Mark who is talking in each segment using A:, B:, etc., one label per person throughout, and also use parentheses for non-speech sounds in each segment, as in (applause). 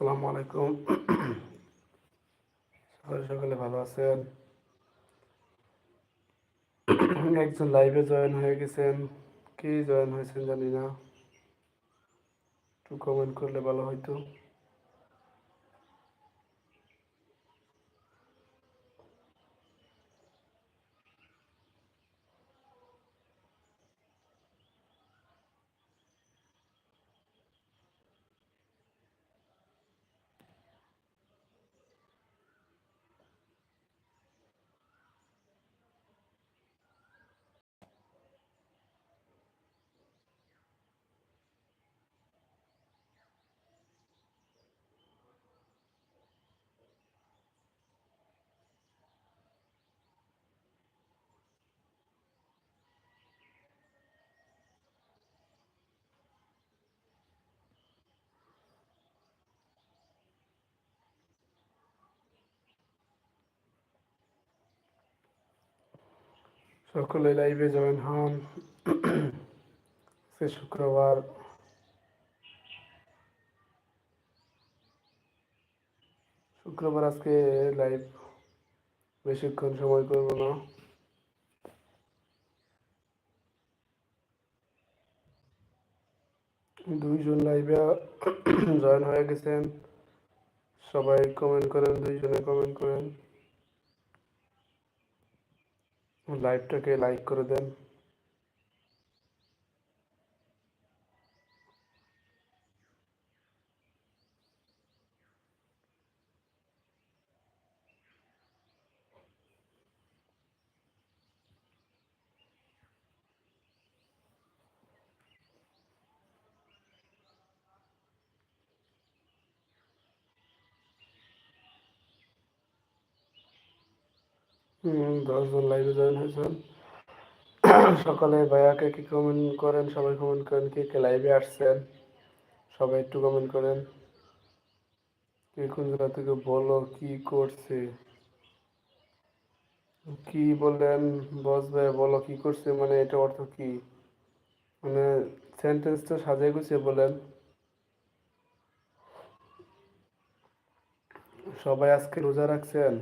A: আসসালামু আলাইকুম। সকালে সকালে ভালো আছেন? একজন লাইভে জয়েন হয়ে গেছেন। কি জয়েন হয়েছেন জানি না। একটু কমেন্ট করলে ভালো হইতো। সকলে লাইভে জয়েন হন। আজকে শুক্রবার শুক্রবার আজকে লাইভ বেশিক্ষণ সময় করব না। দুইজন লাইভে জয়েন হয়ে গেছেন। সবাই কমেন্ট করেন, দুইজনে কমেন্ট করেন। লাইভটাকে লাইক করে দেন। দশজন লাইভে জয়েন হয়েছেন। সকালে ভাইয়াকে কি কমেন্ট করেন? সবাই কমেন্ট করেন কে কে লাইভে আসছেন। সবাই একটু কমেন্ট করেন। কে কোন জায়গা থেকে বলো, কি করছে? কি বললেন? বস ভাই বলো কি করছে? মানে এটা অর্থ কি? মানে সেন্টেন্সটা সাজিয়ে গুছিয়ে বলেন। সবাই আজকে রোজা রাখছেন?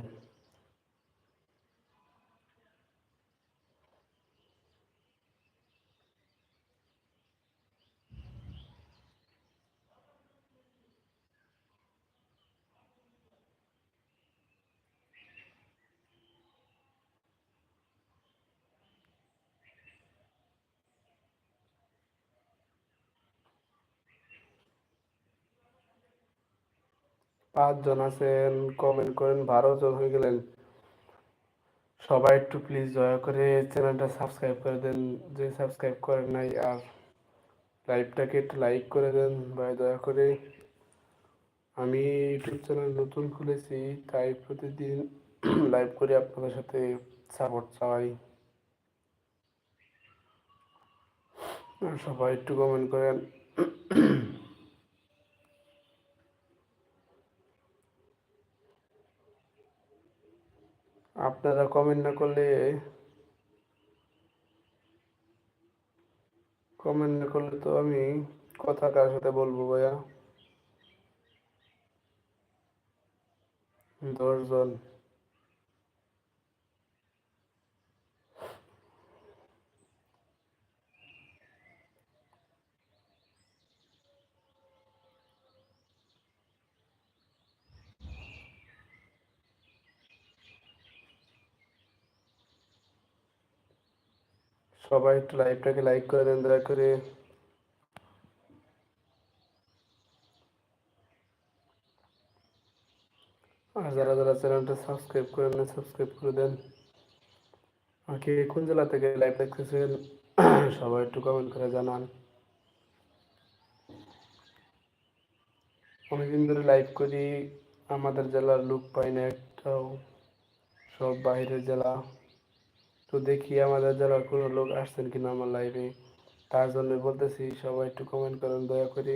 A: পাঁচজন আছেন কমেন্ট করেন বারো জন হয়ে গেলেন। সবাই একটু প্লিজ দয়া করে চ্যানেলটা সাবস্ক্রাইব করে দেন। যে সাবস্ক্রাইব করেন নাই আর লাইভটাকে একটু লাইক করে দেন ভাই, দয়া করে। আমি ইউটিউব চ্যানেল নতুন খুলেছি, তাই প্রতিদিন (clears throat) লাইভ করে আপনাদের সাথে সাপোর্ট চাই। সবাই একটু কমেন্ট করেন। (clears throat) আপনারা কমেন্ট না করলে কমেন্ট না করলে তো আমি কথা কার সাথে বলব ভাইয়া? দশজন। সবাই একটু লাইভটাকে লাইক করে দেন, দয়া করে। আর যারা যারা চ্যানেলটা সাবস্ক্রাইব করেন না সাবস্ক্রাইব করে দেন। আর কে কোন জেলা থেকে লাইভ দেখতেছেন, সবাই একটু কমেন্ট করে জানান। অনেকদিন ধরে লাইভ করি, আমাদের জেলার লুক পাই না একটাও, সব বাইরের জেলা। তো দেখি আমাদের যারা কোনো লোক আসছেন কিনা আমার লাইভে তার জন্য বলতেছি, সবাই একটু কমেন্ট করেন, দয়া করে।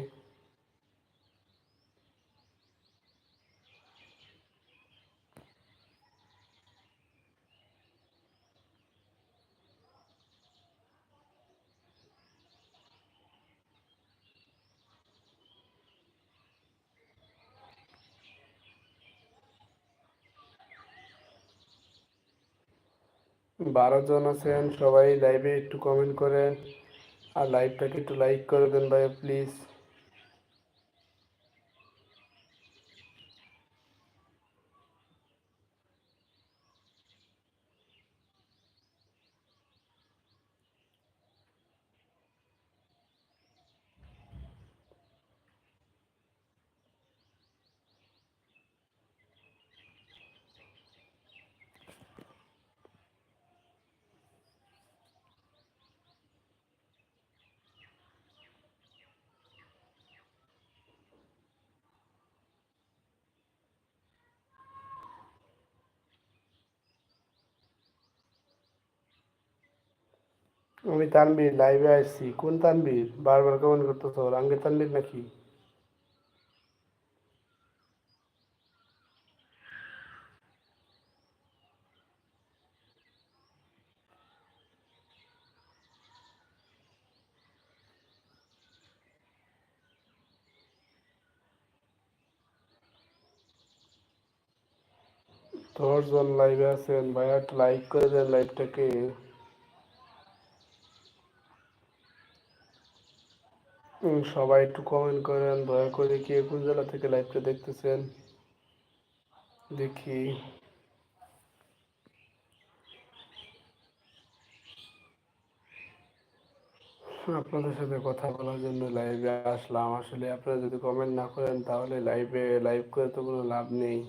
A: বারো জন আছেন, সবাই লাইভে একটু কমেন্ট করেন। আর লাইভটাকে একটু লাইক করে দেন ভাই প্লিজ আমি তানবীর লাইভে আসছি। কোন তানবীর বারবার কমেন্ট করতেছ? রাঙ্গে তানবীর নাকি? দশজন লাইভে আছেন। ভাইয়া লাইক করে দেন লাইভটাকে সবাই একটু কমেন্ট করেন, দয়া করে কে কোন জেলা থেকে লাইভটা দেখতেছেন? দেখি। আপনাদের সাথে কথা বলার জন্য লাইভে আসলাম। আসলে আপনারা যদি কমেন্ট না করেন, তাহলে লাইভে লাইভ করে তো কোনো লাভ নেই।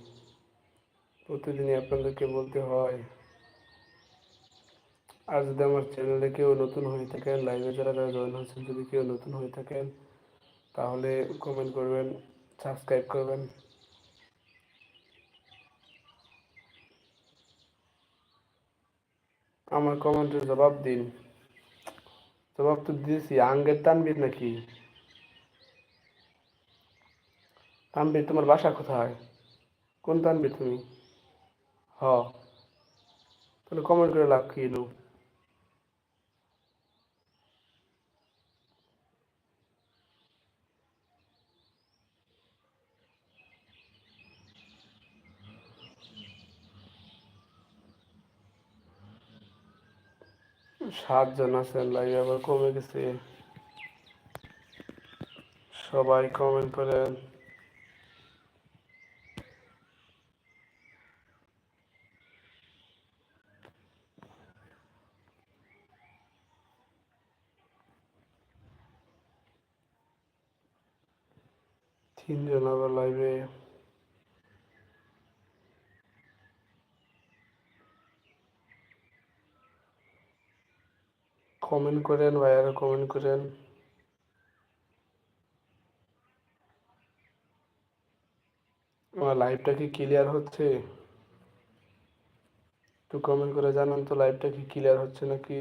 A: প্রতিদিনই আপনাদেরকে বলতে হয়। আর যদি আমার চ্যানেলে কেউ নতুন হয়ে থাকেন লাইভে যারা যারা জয়েন হয়েছেন, যদি কেউ নতুন হয়ে থাকেন, তাহলে কমেন্ট করবেন সাবস্ক্রাইব করবেন। আমার কমেন্টের জবাব দিন। জবাব তো দিয়েছি, আঙ্গের তানবির নাকি? তানবীর, তোমার বাসা কোথায়? কোন তানবীর তুমি? হ। তাহলে কমেন্ট করে লাভ কি এলো? সাতজন আছেন লাইভে আবার কমে গেছে। সবাই কমেন্ট করেন। তিনজন আবার লাইভে কমেন্ট করেন ভাইয়ারা কমেন্ট করেন। আমার লাইভটা কি ক্লিয়ার হচ্ছে? একটু কমেন্ট করে জানান তো লাইভটা কি ক্লিয়ার হচ্ছে নাকি?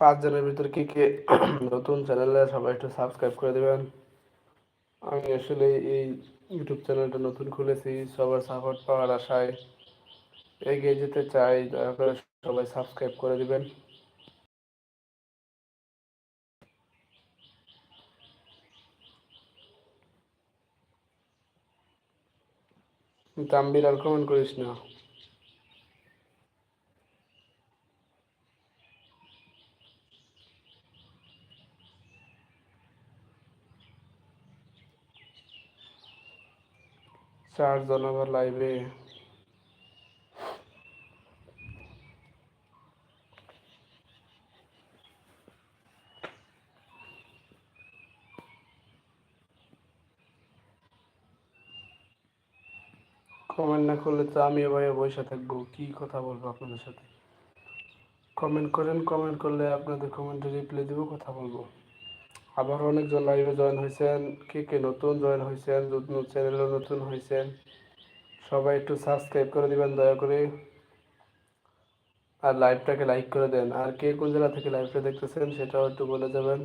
A: পাঁচজনের ভিতর কি কে (clears throat) নতুন চ্যানেলে সবাই একটু সাবস্ক্রাইব করে দেবেন। আমি আসলে এই ইউটিউব চ্যানেলটা নতুন খুলেছি, সবার সাপোর্ট পাওয়ার আশায়। এগিয়ে যেতে চাই, দয়া করে সবাই সাবস্ক্রাইব করে দিবেন। তাম্বির আর কমেন্ট করিস না। চারজন আবার লাইভে। কমেন্ট না করলে তো আমি ভাই বসে থাকব। কি কথা বলব আপনাদের সাথে? কমেন্ট করেন, কমেন্ট করলে আপনাদের কমেন্টে রিপ্লাই দেবো, কথা বলব। আবার অনেকজন লাইভে জয়েন হয়েছেন কে কে নতুন জয়েন হয়েছেন নতুন চ্যানেলও নতুন হয়েছেন সবাই একটু সাবস্ক্রাইব করে দিবেন দয়া করে। আর লাইভটাকে লাইক করে দেন। আর কে কোন জেলা থেকে লাইভটা দেখতেছেন সেটাও একটু বলে যাবেন।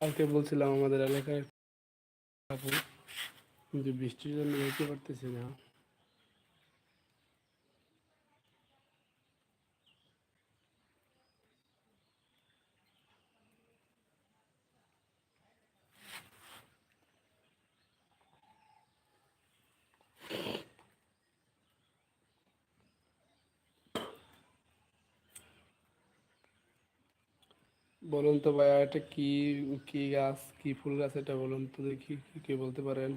A: কালকে বলছিলাম আমাদের এলাকায় আপু কিন্তু বৃষ্টির জন্য যেতে পারতেছি না বলুন তো ভাইয়া, এটা কি কি গাছ, কি ফুল গাছ এটা বলুন তো দেখি, কি বলতে পারেন?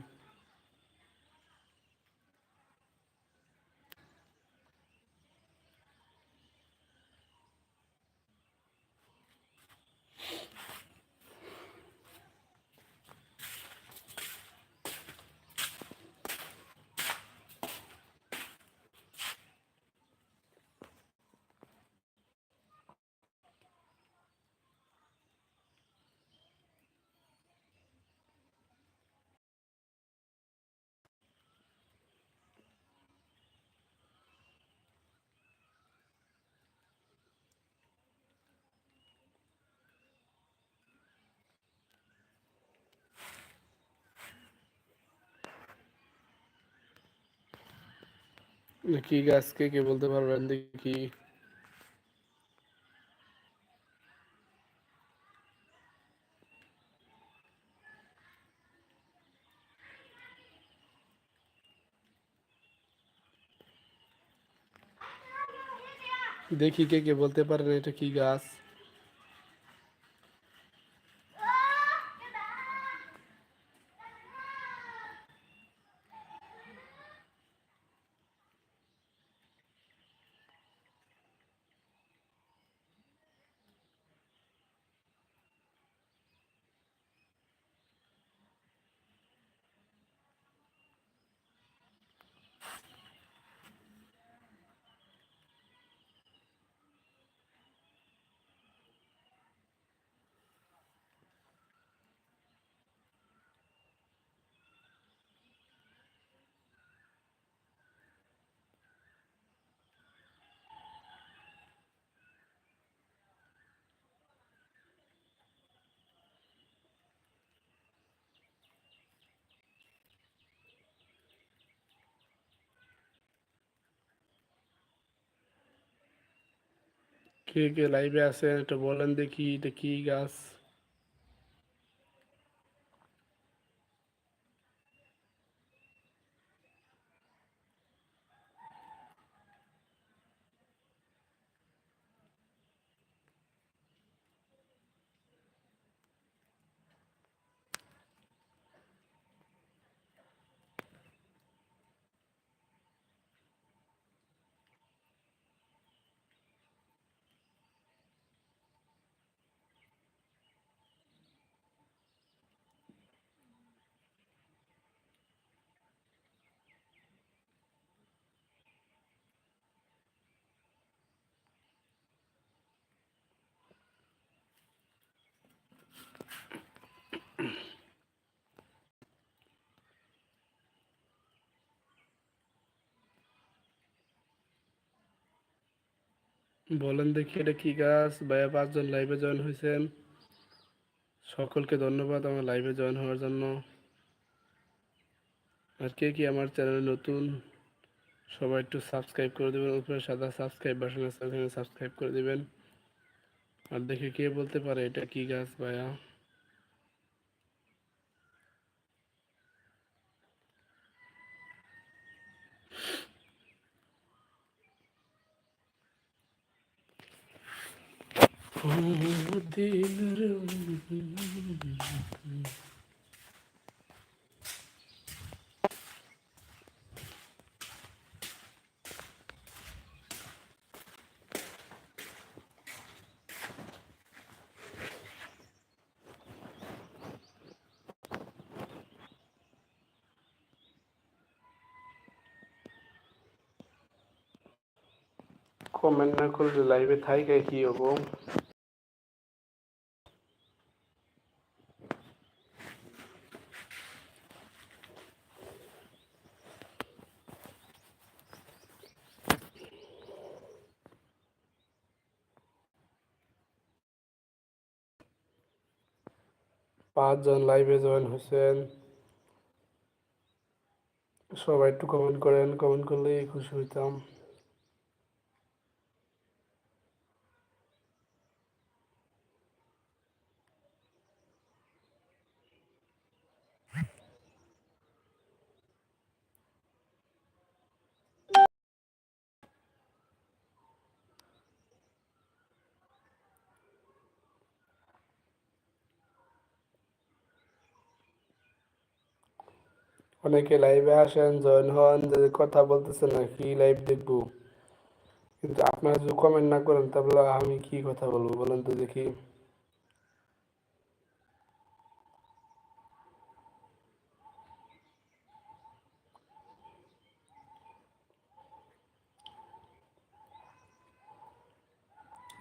A: কি গাছ কে কে বলতে পারবেন দেখি দেখি কে কে বলতে পারেন এটা কি গাছ কে কে লাইভে আছেন একটু বলেন দেখি এটা কি গাছ? বলেন দেখি এটা কি গাছ? ভাইয়া পাঁচজন লাইভে জয়েন হয়েছেন সকলকে ধন্যবাদ আমার লাইভে জয়েন হওয়ার জন্য। আর কে কি আমার চ্যানেলে নতুন, সবাই একটু সাবস্ক্রাইব করে দেবেন। উপরে সাদা সাবস্ক্রাইব বাসন আছে সাবস্ক্রাইব করে দেবেন। আর দেখে কে বলতে পারে এটা কি গাছ ভাইয়া? कमेंट में खुल लाइव में थाई कह की होगो পাঁচজন লাইভে জয়েন হয়েছেন সবাই একটু কমেন্ট করেন কমেন্ট করলেই খুশি হইতাম। অনেকে লাইভে আসেন জয়েন হন যে কথা বলতেছেন না কি লাইভ দেখব। কিন্তু আপনারা যদি কমেন্ট না করেন, তাহলে আমি কি কথা বলব বলেন তো দেখি।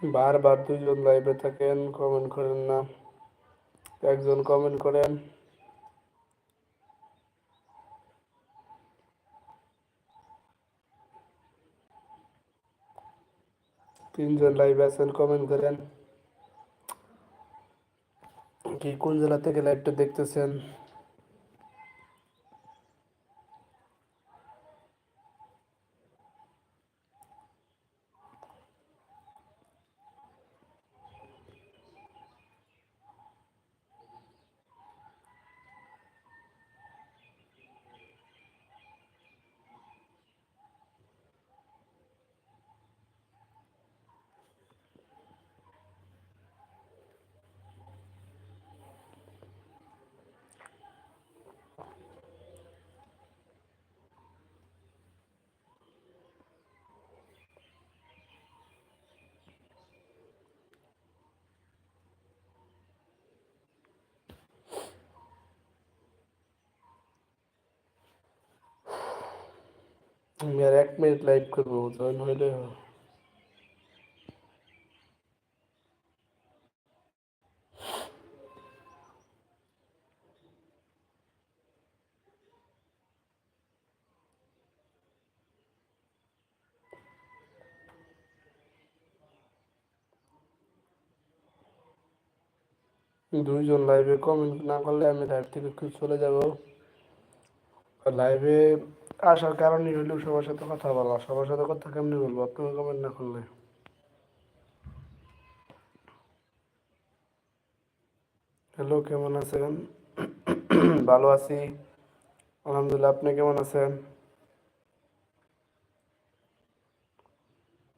A: বারবার দুইজন লাইভে থাকেন কমেন্ট করেন না। একজন কমেন্ট করেন। তিনজন লাইভে আছেন কমেন্ট করেন। কি কোন জেলা থেকে লাইভটা দেখতেছেন? আমি আর এক মিনিট লাইভ করব জয়েন হইলে দুইজন লাইভে কমেন্ট না করলে আমি লাইভ থেকে চলে যাব। লাইভে আসার কারণই হইল সবার সাথে কথা বলা। সবার সাথে কথা কেমনি বলব? আপনারা কমেন্ট না করলে। হ্যালো কেমন আছেন? ভালো আছি। আলহামদুলিল্লাহ, আপনি কেমন আছেন?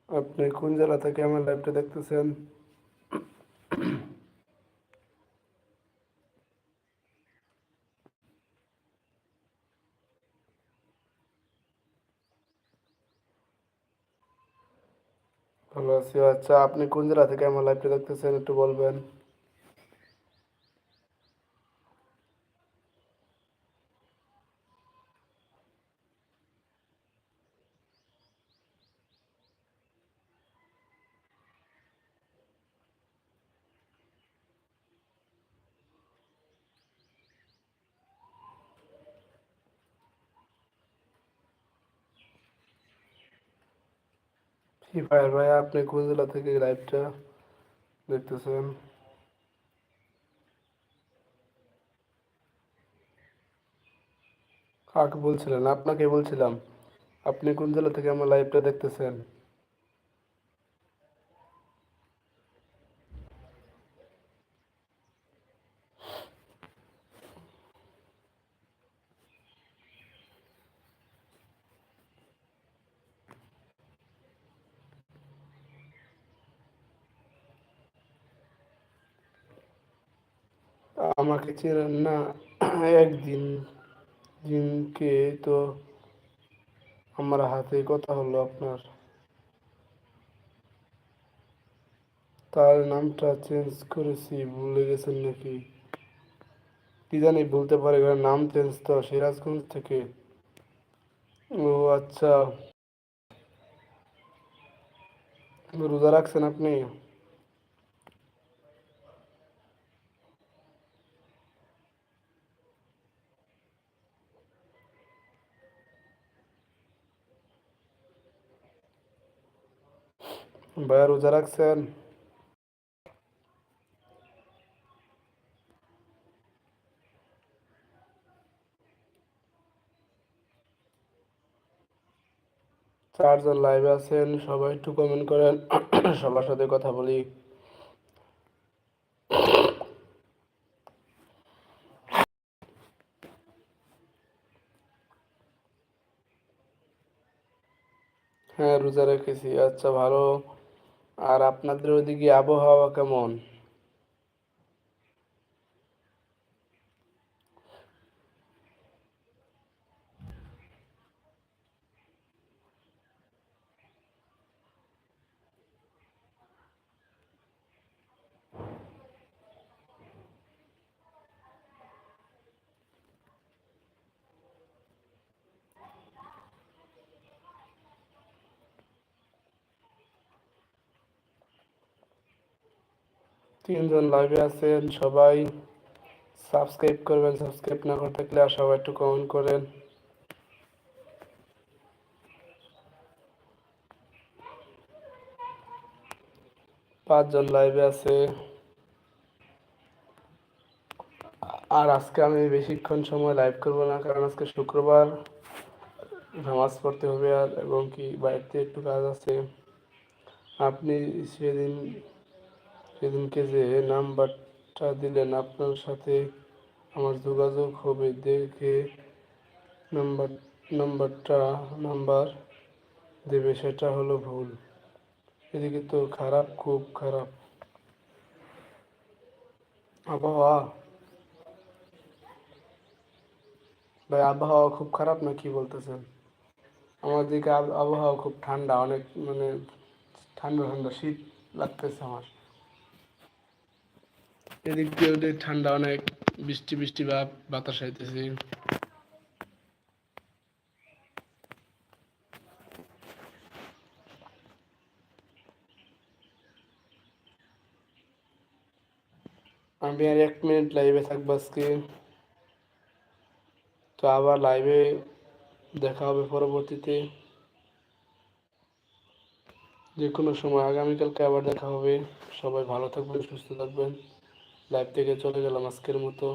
A: আপনি কোন জেলা থেকে আমার লাইভটা দেখতেছেন? ভালো আছি। আচ্ছা আপনি কোন জেলা থেকে আমার লাইভটা দেখতেছেন একটু বলবেন? ফায়ার ভাই আপনি কোন জেলা থেকে লাইভটা দেখতেছেন। কাকে বলছিলেন? আপনাকে বলছিলাম, আপনি কোন জেলা থেকে আমার লাইভটা দেখতেছেন। চেনেন না, একদিন, দিনকে তো আমার হাতে কথা হলো আপনার। তার নামটা চেঞ্জ করেছি, ভুলে গেছেন নাকি? কি জানি বলতে পারে নাম চেঞ্জ তো, সিরাজগঞ্জ থেকে। ও আচ্ছা। রোজা রাখছেন আপনি? ভাইয়া রোজা রাখছেন? চারজন লাইভে আছেন, সবাই একটু কমেন্ট করেন, সবার সাথে কথা বলি। হ্যাঁ রোজা রেখেছি আচ্ছা ভালো। আর আপনাদের ওদিকে আবহাওয়া কেমন? তিনজন লাইভে আছেন, সবাই সাবস্ক্রাইব করবেন সাবস্ক্রাইব না করে থাকলে আর সবাই একটু কমেন্ট করেন। পাঁচজন লাইভে আছে। আর আজকে আমি বেশিক্ষণ সময় লাইভ করব না, কারণ আজকে শুক্রবার। নামাজ পড়তে হবে আর, এবং কি বাড়িতে একটু কাজ আছে। আপনি সেদিন সেদিনকে যে নাম্বারটা দিলেন, আপনার সাথে আমার যোগাযোগ হবে, দেখে নাম্বার, নাম্বারটা, নাম্বার দেবে, সেটা হলো ভুল। এদিকে তো খারাপ, খুব খারাপ। আবহাওয়া। ভাই, আবহাওয়া খুব খারাপ না কি বলতেছেন? আমার দিকে আবহাওয়া খুব ঠান্ডা, অনেক মানে ঠান্ডা ঠান্ডা শীত লাগতেছে আমার। এদিক দিয়ে ওদিক ঠান্ডা, অনেক বৃষ্টি বৃষ্টি ভাব বাতাস আইতেছে। আমি আর এক মিনিট লাইভে থাকব আজকে। তো আবার লাইভে দেখা হবে পরবর্তীতে। যে কোনো সময়, আগামীকালকে আবার দেখা হবে। সবাই ভালো থাকবেন, সুস্থ থাকবেন। লাইভ থেকে চলে গেলাম আজকের মতো।